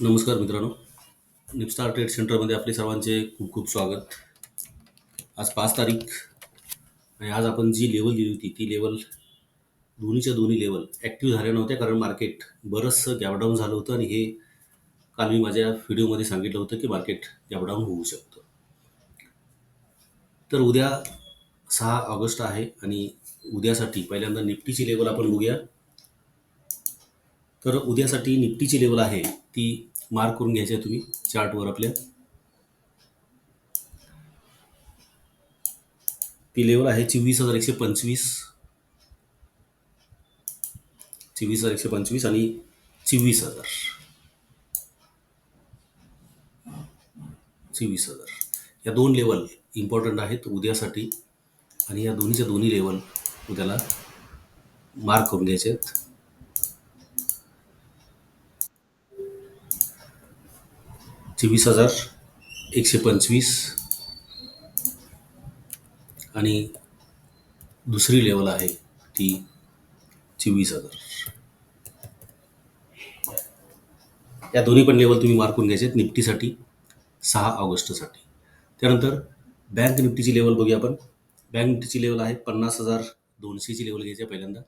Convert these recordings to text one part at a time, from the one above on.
नमस्कार मित्रांनो. निपस्टार ट्रेड सेंटरमध्ये आपले सर्वांचे खूप खूप स्वागत. आज पाच तारीख आणि आज आपण जी लेवल दिली होती ती लेवल दोन्हीच्या दोन्ही लेवल ॲक्टिव्ह झाल्या नव्हत्या कारण मार्केट बरंचसं गॅपडाऊन झालं होतं आणि हे काल मी माझ्या व्हिडिओमध्ये सांगितलं होतं की मार्केट गॅपडाऊन होऊ शकतं. तर उद्या सहा ऑगस्ट आहे आणि उद्यासाठी पहिल्यांदा निफ्टीची लेवल आपण बघूया. तर उद्यासाठी निफ्टीची लेवल आहे ती मार्क करून घ्यायची आहे तुम्ही चार्टवर आपल्या. ती लेवल आहे चोवीस हजार एकशे पंचवीस. चोवीस हजार एकशे पंचवीस आणि चोवीस हजार. चोवीस हजार. या दोन लेवल इम्पॉर्टंट आहेत उद्यासाठी आणि या दोन्हीच्या दोन्ही लेवल उद्याला मार्क करून घ्यायचे आहेत. चोवीस हजार एकशे पंचवीस. आणि दुसरी लेवल आहे ती चोवीस हजार. या दोन्ही पण लेवल तुम्ही मार्कून घ्यायचे आहेत निफ्टीसाठी सहा ऑगस्टसाठी. त्यानंतर बँक निफ्टीची लेवल बघूया आपण. बँक निफ्टीची लेवल आहे पन्नास हजार दोनशेची लेवल घ्यायची आहे पहिल्यांदा.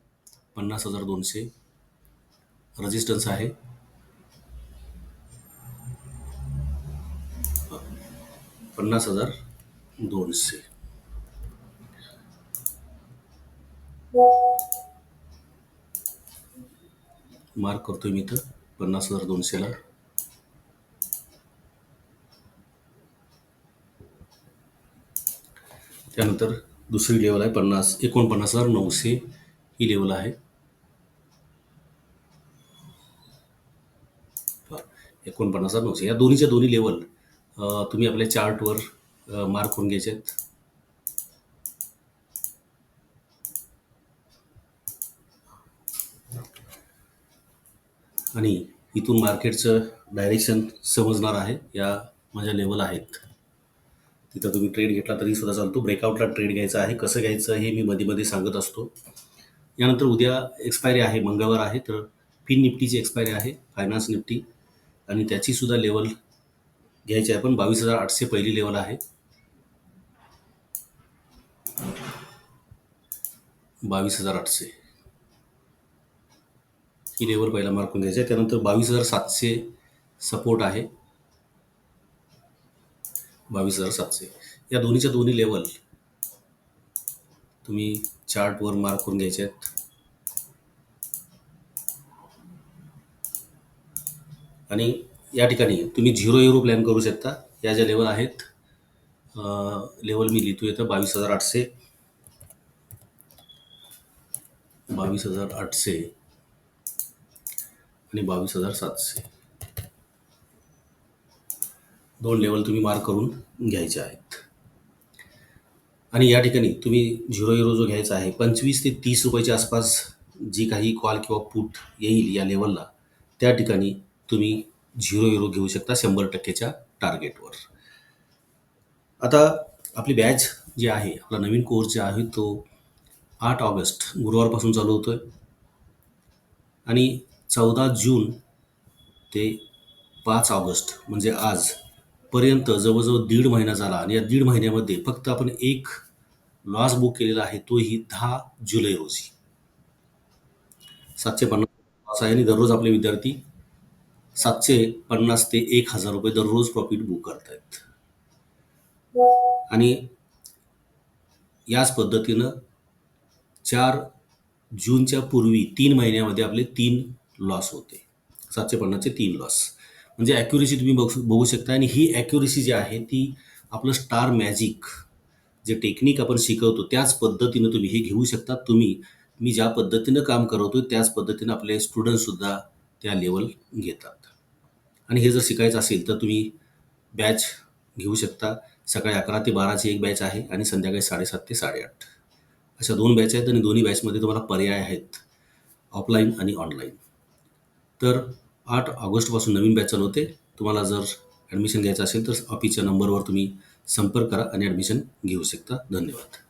पन्नास हजार दोनशे. रजिस्टन्स आहे. पन्नास हजार दोनशे. मार्क करतोय मी इथं पन्नास हजार दोनशेला त्यानंतर दुसरी लेवल आहे पन्नास एकोणपन्नास हजार नऊशे. ही लेवल आहे. एकोणपन्नास हजार नऊशे. या दोन्हीच्या दोन्ही लेवल तुम्ही आपल्या चार्टवर मार्क करून घ्यायचे आहेत आणि इथून मार्केटचं डायरेक्शन समजणार आहे या माझ्या लेवल आहेत. तिथं तुम्ही ट्रेड घेतला तरी सुद्धा चालतो. ब्रेकआउटला ट्रेड घ्यायचा आहे कसं घ्यायचं हे मी मध्ये मध्ये सांगत असतो. यानंतर उद्या एक्सपायरी आहे मंगळवार आहे तर फिन निफ्टीची एक्सपायरी आहे फायनान्स निफ्टी. आणि त्याची सुद्धा लेवल घ्यायचे आहे पण बावीस हजार आठशे पहिली लेवल आहे. बावीस हजार आठशे. ही लेवल पहिला मार्कून घ्यायचा. आहे त्यानंतर बावीस हजार सातशे सपोर्ट आहे. बावीस हजार सातशे. या दोन्हीच्या दोन्ही लेवल तुम्ही चार्टवर मार्क करून घ्यायचे आहेत. आणि या ठिकाणी तुम्ही झिरो युरो प्लॅन करू शकता. या ज्या लेवल आहेत लेवल मी लिहितो येतं बावीस हजार आठशे. बावीस हजार आठशे आणि बावीस हजार सातशे. दोन लेवल तुम्ही मार्क करून घ्यायचे आहेत. आणि या ठिकाणी तुम्ही झिरो युरो जो घ्यायचा आहे पंचवीस ते तीस रुपयाच्या आसपास जी काही कॉल किंवा पुट येईल या लेवलला त्या ठिकाणी तुम्ही झिरो युरो घेऊ शकता शंभर टक्केच्या टार्गेटवर आता आपली बॅच जी आहे आपला नवीन कोर्स जे आहे तो आठ ऑगस्ट गुरुवारपासून चालू होतो आहे आणि चौदा जून ते पाच ऑगस्ट म्हणजे आजपर्यंत जवळजवळ दीड महिना झाला आणि या दीड महिन्यामध्ये फक्त आपण एक लॉस बुक केलेला आहे तोही दहा जुलै रोजी. सातशे पन्नास लॉस आहे आणि दररोज आपले विद्यार्थी सातशे पन्नास ते एक हजार रुपये दररोज प्रॉफिट बुक करतायत. आणि याच पद्धतीनं चार जूनच्या पूर्वी तीन महिन्यामध्ये आपले तीन लॉस होते. सातशे पन्नासचे तीन लॉस म्हणजे ॲक्युरेसी तुम्ही बघू बघू शकता आणि ही ॲक्युरेसी जी आहे ती आपलं स्टार मॅजिक जे टेक्निक आपण शिकवतो त्याच पद्धतीनं तुम्ही हे घेऊ शकता. तुम्ही मी ज्या पद्धतीनं काम करवतो त्याच पद्धतीनं आपले स्टुडंटसुद्धा त्या लेवल घेतात. आणि हे जर शिकायचं असेल तर तुम्ही बॅच घेऊ शकता. सकाळी अकरा ते बाराची एक बॅच आहे आणि संध्याकाळी साडेसात ते साडेआठ. अशा दोन बॅच आहेत आणि दोन्ही बॅचमध्ये तुम्हाला पर्याय आहेत ऑफलाईन आणि ऑनलाईन तर आठ ऑगस्टपासून नवीन बॅच चालू होते. तुम्हाला जर ॲडमिशन घ्यायचं असेल तर ऑफिसच्या नंबरवर तुम्ही संपर्क करा आणि ॲडमिशन घेऊ शकता. धन्यवाद.